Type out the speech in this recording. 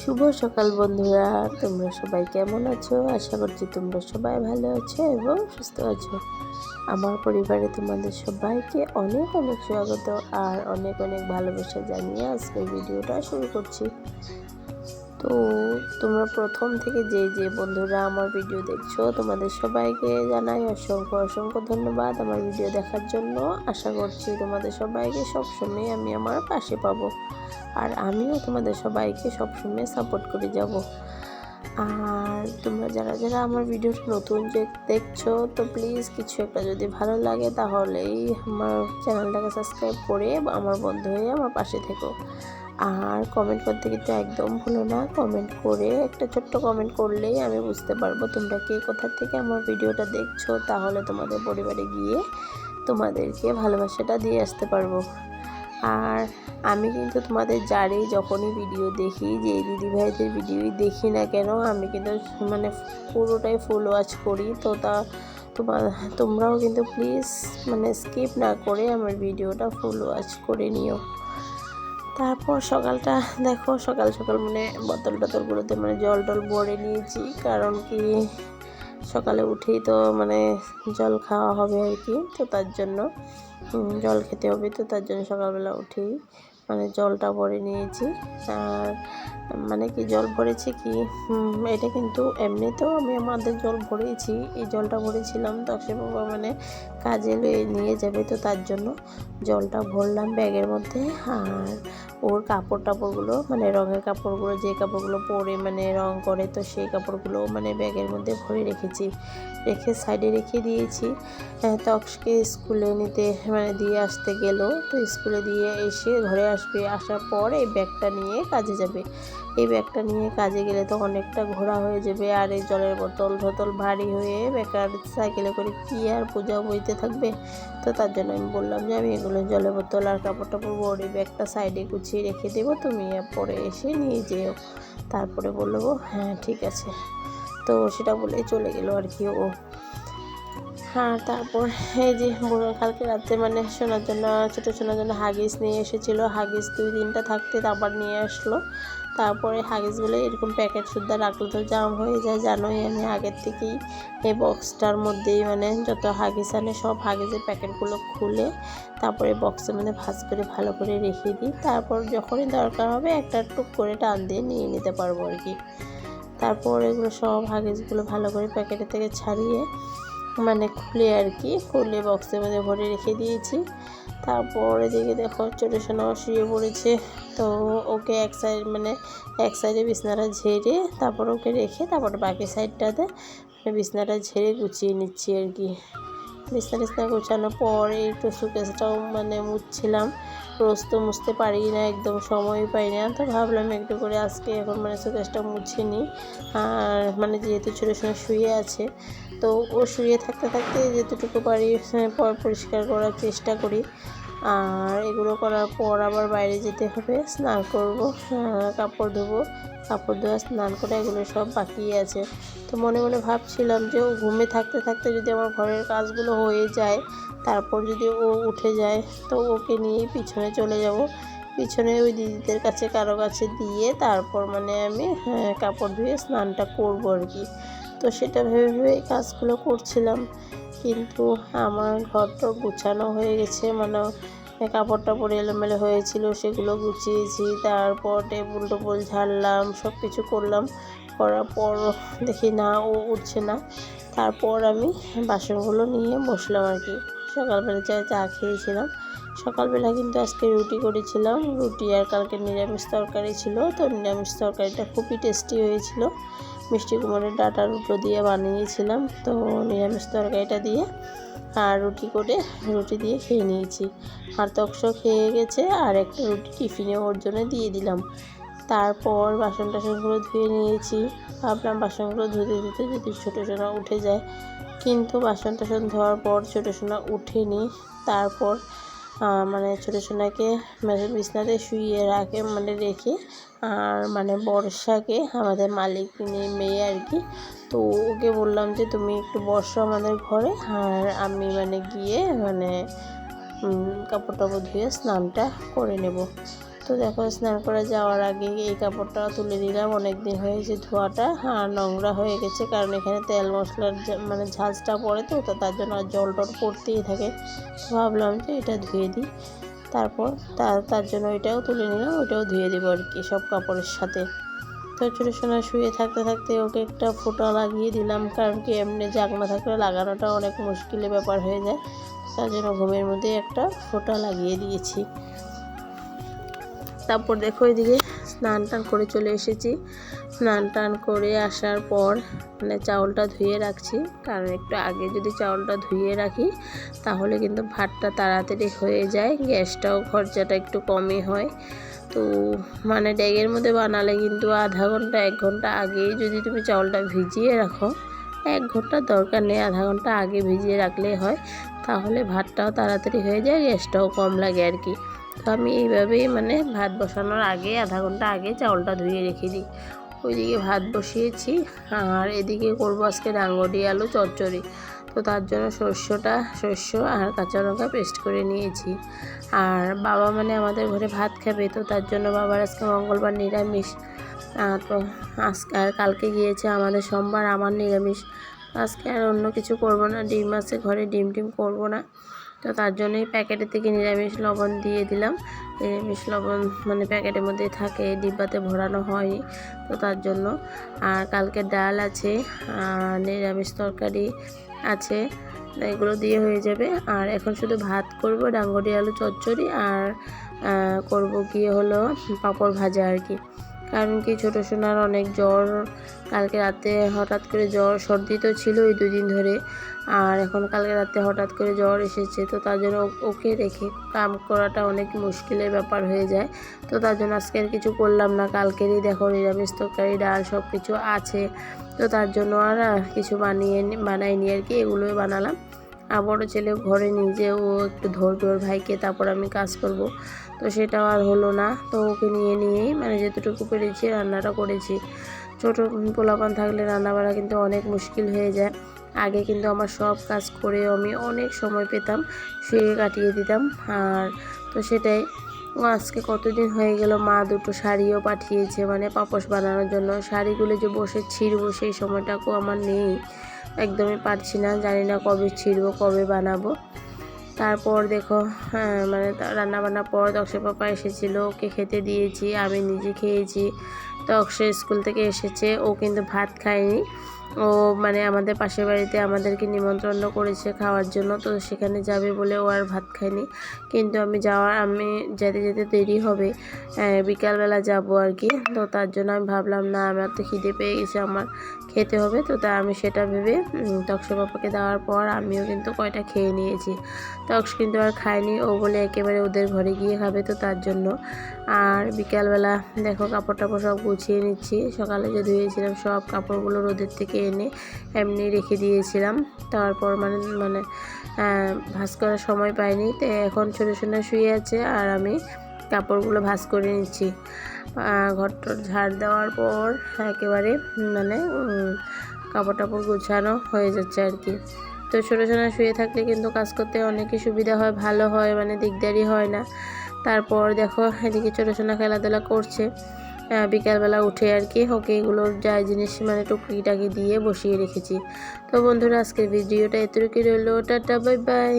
শুভ সকাল বন্ধুরা, তোমরা সবাই কেমন আছো? আশা করছি তোমরা সবাই ভালো আছো এবং সুস্থ আছো। আমার পরিবারে তোমাদের সবাইকে অনেক অনেক স্বাগত আর অনেক অনেক ভালোবাসা জানিয়ে আজকে ভিডিওটা শুরু করছি। তো তোমরা প্রথম থেকে যে যে বন্ধুরা আমার ভিডিও দেখছ, তোমাদের সবাইকে জানাই অসংখ্য অসংখ্য ধন্যবাদ আমার ভিডিও দেখার জন্য। আশা করছি তোমাদের সবাইকে সবসময় আমি আমার পাশে পাবো। আর আমিও তোমাদের সবাইকে সবসময় সাপোর্ট করে যাব। আর তোমরা যারা যারা আমার ভিডিওটা নতুন দেখছ, তো প্লিজ কিছু একটা যদি ভালো লাগে তাহলেই আমার চ্যানেলটাকে সাবস্ক্রাইব করে আমার বন্ধু হয়ে আমার পাশে থেকো। আর কমেন্ট করতে কিন্তু একদম ভুলো না। কমেন্ট করে একটা ছোট্ট কমেন্ট করলেই আমি বুঝতে পারব তোমরা কে কোথা থেকে আমার ভিডিওটা দেখছ, তাহলে তোমাদের পরিবারে গিয়ে তোমাদেরকে ভালোবাসাটা দিয়ে আসতে পারব। আর আমি কিন্তু তোমাদের যারই যখনই ভিডিও দেখি যে দিদি ভাইদের ভিডিওই দেখি না কেন, আমি কিন্তু মানে পুরোটাই ফুল ওয়াচ করি। তো তা তোমার তোমরাও কিন্তু প্লিজ মানে স্কিপ না করে আমার ভিডিওটা ফুল ওয়াচ করে নিও। তারপর সকালটা, দেখো সকাল সকাল মানে বোতল টতলগুলোতে মানে জল টল ভরে নিয়েছি, কারণ কি সকালে উঠেই তো মানে জল খাওয়া হবে আর কি, তো তার জন্য জল খেতে হবে, তো তার জন্য সকালবেলা উঠেই মানে জলটা ভরে নিয়েছি। আর মানে কি জল ভরেছি কি? এটা কিন্তু এমনিতেও আমি আমাদের জল ভরেছি। এই জলটা ভরেছিলাম দশে বাবা মানে কাজে নিয়ে যাবে তো তার জন্য। জলটা ভরলাম ব্যাগের মধ্যে আর ওর কাপড় টাপড়গুলো মানে রঙের কাপড়গুলো, যে কাপড়গুলো পরে মানে রং করে তো সেই কাপড়গুলো মানে ব্যাগের মধ্যে ভরে রেখেছি। রেখে সাইডে রেখে দিয়েছি। তক্সকে স্কুলে নিতে মানে দিয়ে আসতে গেল। তো স্কুলে দিয়ে এসে ঘরে আসবে, আসার পর এই ব্যাগটা নিয়ে কাজে যাবে। এই ব্যাগটা নিয়ে কাজে গেলে তো অনেকটা ঘোরা হয়ে যাবে। আর এই জলের বোতল বোতল ভারী হয়ে বেকার সাইকেলে করে কি আর পূজা বইতে থাকবে? তো তার জন্য আমি বললাম যে, আমি এগুলো জলের বোতল আর কাপড় টাপড় বড়ি ব্যাগটা সাইডে গুছিয়ে রেখে দেবো, তুমি পরে এসে নিয়ে যেও। তারপরে বলব হ্যাঁ ঠিক আছে। তো সেটা বলেই চলে গেল আর কি ও। হ্যাঁ তারপর এই যে কালকে রাতে মানে শোনার জন্য, ছোটো শোনার জন্য হাগিস নিয়ে এসেছিল। হাগিস দুই দিনটা থাকতে আবার নিয়ে আসলো। তারপরে হাগিসগুলো এরকম প্যাকেট সুদ্ধা রাখলে তো জাম হয়ে যায়, জানোই আমি আগের থেকেই এই বক্সটার মধ্যেই মানে যত হাগিস আনে সব হাগিসের প্যাকেটগুলো খুলে তারপরে বক্সের মধ্যে ভাজ করে ভালো করে রেখে দিই। তারপর যখনই দরকার হবে একটা টুক করে টান দিয়ে নিয়ে নিতে পারব আর কি। তারপর এগুলো সব হাগিসগুলো ভালো করে প্যাকেটের থেকে ছাড়িয়ে মানে খুলে আর কি, খুলে বক্সের মধ্যে ভরে রেখে দিয়েছি। তারপর এদিকে দেখো ছোটো সোনাও শুয়ে পড়েছে। তো ওকে এক সাইড মানে এক সাইডে বিছনাটা ঝেড়ে তারপর ওকে রেখে তারপর বাকি সাইডটাতে বিছনাটা ঝেড়ে গুছিয়ে নিচ্ছি আর কি। বিছনা টিছনা গুছানোর পর একটু সুকেসটাও মানে মুছছিলাম। রোজ মুছতে পারি না একদম সময় পাই না। তো ভাবলাম একটু করে আজকে এখন মানে সুকেশটা মুছে নিই। আর মানে যেহেতু ছোটো সময় শুয়ে আছে তো ও শুয়ে থাকতে থাকতে যেতটুকু পারি হ্যাঁ, পরিষ্কার করার চেষ্টা করি। আর এগুলো করার পর আবার বাইরে যেতে হবে, স্নান করব কাপড় ধোবো, কাপড় ধোয়া, স্নান করে এগুলো সব বাকি আছে। তো মনে মনে ভাবছিলাম যে ও ঘুমে থাকতে থাকতে যদি আমার ঘরের কাজগুলো হয়ে যায়, তারপর যদি ও উঠে যায়, তো ওকে নিয়েই পিছনে চলে যাব। পিছনে ওই দিদিদের কাছে কারও কাছে দিয়ে তারপর মানে আমি হ্যাঁ, কাপড় ধুয়ে স্নানটা করব আর কি। তো সেটা ভেবে ভেবে এই কাজগুলো করছিলাম। কিন্তু আমার ঘরটা গুছানো হয়ে গেছে মানে কাপড় টাপড় এলোমেলো হয়েছিল সেগুলো গুছিয়েছি তারপর টেবুল টেবুল ঝাড়লাম সব কিছু করলাম। করার পর দেখি না ও উঠছে না। তারপর আমি বাসনগুলো নিয়ে বসলাম আর কি। সকালবেলা চা চা খেয়েছিলাম। সকালবেলা কিন্তু আজকে রুটি করেছিলাম। রুটি আর কালকে নিরামিষ তরকারি ছিল। তো নিরামিষ তরকারিটা খুবই টেস্টি হয়েছিল। মিষ্টি কুমড়ের ডাটা রুটো দিয়ে বানিয়েছিলাম। তো নিরামিষ তরকারিটা দিয়ে আর রুটি করে রুটি দিয়ে খেয়ে নিয়েছি। আর তক্স খেয়ে গেছে আর একটা রুটি টিফিনে ওর জন্য দিয়ে দিলাম। তারপর বাসন টাসনগুলো ধুয়ে নিয়েছি। ভাবলাম বাসনগুলো ধুতে ধুতে যদি ছোটো সোনা উঠে যায়। কিন্তু বাসন টাসন ধোয়ার পর ছোটো সোনা উঠেনি। তারপর মানে ছোটো সোনাকে বিছনাতে শুইয়ে রাখে মানে রেখে, আর মানে বর্ষাকে আমাদের মালিক মেয়ে আর কি। তো ওকে বললাম যে, তুমি একটু বসো আমাদের ঘরে। আর আমি মানে গিয়ে মানে কাপড় টাপড় ধুয়ে স্নানটা করে নেব। তো দেখো, স্নান করে যাওয়ার আগে এই কাপড়টা তুলে নিলাম। অনেক দিন হয়েছে ধোয়াটা, আর নোংরা হয়ে গেছে, কারণ এখানে তেল মশলার মানে ঝাঁঝটা পড়ে তো তার জন্য জল টল পড়তেই থাকে। ভাবলাম যে এটা ধুয়ে দিই। তারপর তার তার জন্য ওইটাও তুলে নিলাম, ওইটাও ধুয়ে দেবো আর কি, সব কাপড়ের সাথে। তো ছোটো সোনা, শুয়ে থাকতে থাকতে ওকে একটা ফোঁটা লাগিয়ে দিলাম, কারণ কি এমনি জাগনা থাকলে লাগানোটা অনেক মুশকিলের ব্যাপার হয়ে যায়। তার জন্য ঘুমের মধ্যে একটা ফোঁটা লাগিয়ে দিয়েছি। তারপর দেখো এদিকে স্নান টান করে চলে এসেছি। স্নান টান করে আসার পর মানে চাউলটা ধুয়ে রাখছি। কারণ একটু আগে যদি চাউলটা ধুয়ে রাখি, তাহলে কিন্তু ভাতটা তাড়াতাড়ি হয়ে যায়, গ্যাসটাও খরচাটা একটু কমই হয়। তো মানে ড্যাগের মধ্যে বানালে কিন্তু আধা ঘণ্টা, এক ঘণ্টা আগেই যদি তুমি চাউলটা ভিজিয়ে রাখো, এক ঘণ্টার দরকার নেই, আধা ঘণ্টা আগে ভিজিয়ে রাখলেই হয়। তাহলে ভাতটাও তাড়াতাড়ি হয়ে যায়, গ্যাসটাও কম লাগে আর কি। তো আমি এইভাবেই মানে ভাত বসানোর আগে, আধা ঘণ্টা আগে চাউলটা ধুয়ে রেখে দিই। ওইদিকে ভাত বসিয়েছি, আর এদিকে করব আজকে ডাঙ্গরি আলু চচ্চড়ি। তো তার জন্য শস্যটা শস্য আর কাঁচা লঙ্কা পেস্ট করে নিয়েছি। আর বাবা মানে আমাদের ঘরে ভাত খাবে, তো তার জন্য বাবার আজকে মঙ্গলবার নিরামিষ। তো আজকে আর কালকে গিয়েছে আমাদের সোমবার, আমার নিরামিষ। আজকে আর অন্য কিছু করব না, ডিম আছে, ঘরে ডিম টিম করব না। তো তার জন্যই প্যাকেটের থেকে নিরামিষ লবণ দিয়ে দিলাম। নিরামিষ লবণ মানে প্যাকেটের মধ্যে থাকে, ডিব্বাতে ভরানো হয়নি, তো তার জন্য। আর কালকে ডাল আছে, আর নিরামিষ তরকারি আছে এগুলো দিয়ে হয়ে যাবে। আর এখন শুধু ভাত করব, ডাঙ্গরি, আলু, চচ্চড়ি, আর করব গিয়ে হলো, পাঁপড় ভাজা আর কি। কারণ কি ছোটো সোনার অনেক জ্বর। কালকে রাতে হঠাৎ করে জ্বর, সর্দি তো ছিল এই দুদিন ধরে, আর এখন কালকে রাতে হঠাৎ করে জ্বর এসেছে, তো তার জন্য ওকে রেখে কাম করাটা অনেক মুশকিলের ব্যাপার হয়ে যায়। তো তার জন্য আজকে আর কিছু করলাম না, কালকেরই দেখো নিরামিষ তরকারি, ডাল সব কিছু আছে। তো তার জন্য আর কিছু বানিয়ে বানাইনি আর কি, এগুলোই বানালাম। আর বড়ো ছেলে ঘরে নিজে ও একটু ধরবে ওর ভাইকে তারপর আমি কাজ করব। তো সেটাও আর হলো না। তো ওকে নিয়ে নিয়েই মানে যেতটুকু পেরেছি রান্নাটা করেছি। ছোটো পোলাপান থাকলে রান্না বাড়া কিন্তু অনেক মুশকিল হয়ে যায়। আগে কিন্তু আমার সব কাজ করে আমি অনেক সময় পেতাম শুয়ে কাটিয়ে দিতাম। আর তো সেটাই আজকে কতদিন হয়ে গেল মা দুটো শাড়িও পাঠিয়েছে মানে পাপোশ বানানোর জন্য। শাড়িগুলো যে বসে ছিঁড়বো সেই সময়টাকেও আমার নেই। একদমই পারছি না, জানি না কবে ছিঁড়বো, কবে বানাবো। তারপর দেখো হ্যাঁ মানে তা- রান্না বান্নার পর দক্ষের পাপা এসেছিল, ওকে খেতে দিয়েছি, আমি নিজে খেয়েছি। অক্ষয় স্কুল থেকে এসেছে, ও কিন্তু ভাত খায়নি। ও মানে আমাদের পাশের বাড়িতে আমাদেরকে নিমন্ত্রণ করেছে খাওয়ার জন্য, তো সেখানে যাবে বলে ও আর ভাত খায়নি। কিন্তু আমি যাওয়ার আমি যেতে যেতে দেরি হবে বিকালবেলা যাব আর কি। তো তার জন্য আমি ভাবলাম, না, আমার তো খিদে পেয়ে গেছে আমার। খেতে হবে। তো তা আমি সেটা ভেবে তক্ষ পাপাকে দেওয়ার পর আমিও কিন্তু কয়টা খেয়ে নিয়েছি। তক্স কিন্তু আর খায়নি, ও বলে একেবারে ওদের ঘরে গিয়ে খাবে তো তার জন্য। আর বিকালবেলা দেখো কাপড় টাপড় সব গুছিয়ে নিচ্ছি। সকালে যে ধুয়েছিলাম সব কাপড়গুলো রোদের থেকে এনে এমনি রেখে দিয়েছিলাম। তারপর মানে মানে ভাঁজ করার সময় পাইনি। তো এখন ছোটো ছোটো শুয়ে আছে আর আমি কাপড়গুলো ভাঁজ করে নিচ্ছি আহ, ঘরটর ঝাড় দেওয়ার পর একেবারে মানে কাপড় টাপড় গুছানো হয়ে যাচ্ছে আর কি। তো ছোটো ছোটো শুয়ে থাকলে কিন্তু কাজ করতে অনেকই সুবিধা হয় ভালো হয় মানে দিকদারি হয় না। তারপর দেখো এদিকে ছোটো ছোটো খেলাধুলা করছে। বিকালবেলা উঠে আর কি ওকে এগুলোর যা জিনিস মানে টুকরিটাকে দিয়ে বসিয়ে রেখেছি। তো বন্ধুরা আজকের ভিডিওটা এতটুকু রইল। Tata bye bye.